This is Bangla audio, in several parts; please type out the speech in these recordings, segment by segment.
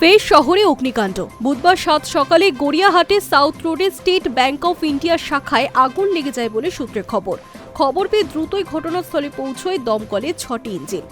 ফের শহরে অগ্নিকাণ্ড। বুধবার সাত সকালে গড়িয়াহাটে সাউথ রোডে স্টেট ব্যাংক অফ ইন্ডিয়ার শাখায় আগুন লেগে যায় বলে সূত্রে খবর। খবর পেয়ে দ্রুতই ঘটনাস্থলে পৌঁছয় দমকলে ছটি ইঞ্জিন।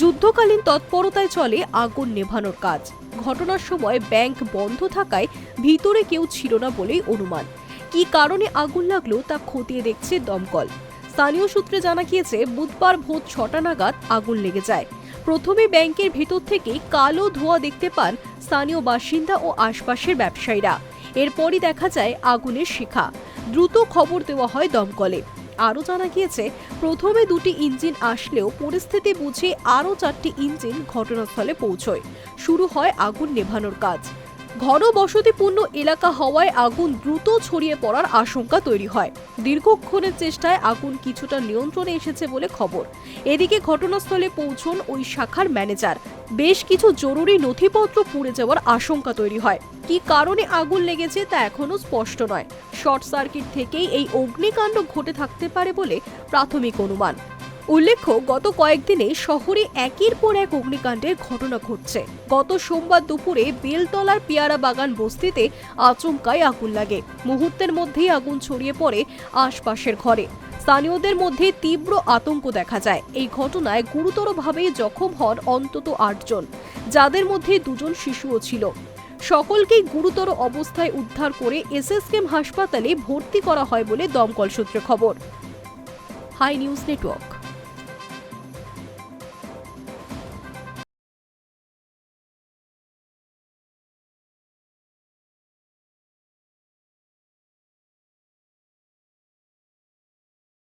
যুদ্ধকালীন তৎপরতায় চলে আগুন নেভানোর কাজ। ঘটনার সময় ব্যাংক বন্ধ থাকায় ভিতরে কেউ ছিল না বলেই অনুমান। কী কারণে আগুন লাগল তা খতিয়ে দেখছে দমকল। স্থানীয় সূত্রে জানা গিয়েছে, বুধবার ভোর ছটা নাগাদ আগুন লেগে যায়। প্রথমে ব্যাংকের ভেতর থেকে কালো ধোঁয়া দেখতে পান স্থানীয় বাসিন্দা ও আশপাশের ব্যবসায়ীরা। এরপরই দেখা যায় আগুনের শিখা। দ্রুত খবর দেওয়া হয় দমকলে। আরও জানা গিয়েছে, প্রথমে দুটি ইঞ্জিন আসলেও পরিস্থিতি বুঝে আরও চারটি ইঞ্জিন ঘটনাস্থলে পৌঁছয়। শুরু হয় আগুন নেভানোর কাজ। ঘন বসতিপূর্ণ এলাকা হওয়ায় আগুন দ্রুত ছড়িয়ে পড়ার আশঙ্কা তৈরি হয়। দীর্ঘক্ষণের চেষ্টায় আগুন কিছুটা নিয়ন্ত্রণে এসেছে বলে খবর। এদিকে ঘটনাস্থলে পৌঁছন ওই শাখার ম্যানেজার। বেশ কিছু জরুরি নথিপত্র পুড়ে যাওয়ার আশঙ্কা তৈরি হয়। কী কারণে আগুন লেগেছে তা এখনও স্পষ্ট নয়। শর্ট সার্কিট থেকেই এই অগ্নিকাণ্ড ঘটে থাকতে পারে বলে প্রাথমিক অনুমান। উল্লেখ্য, গত কয়েকদিনে শহরে একের পর এক অগ্নিকাণ্ডের ঘটনা ঘটছে। গত সোমবার দুপুরে বেলতলার পেয়ারা বাগান বস্তিতে আচমকায় আগুন লাগে। মুহূর্তের মধ্যেই আগুন ছড়িয়ে পড়ে আশপাশের ঘরে। স্থানীয়দের মধ্যে তীব্র আতঙ্ক দেখা যায়। এই ঘটনায় গুরুতরভাবে জখম হন অন্তত আটজন, যাদের মধ্যে দুজন শিশুও ছিল। সকলকেই গুরুতর অবস্থায় উদ্ধার করে এসএসকেএম হাসপাতালে ভর্তি করা হয় বলে দমকল সূত্রে খবর। Hi news network.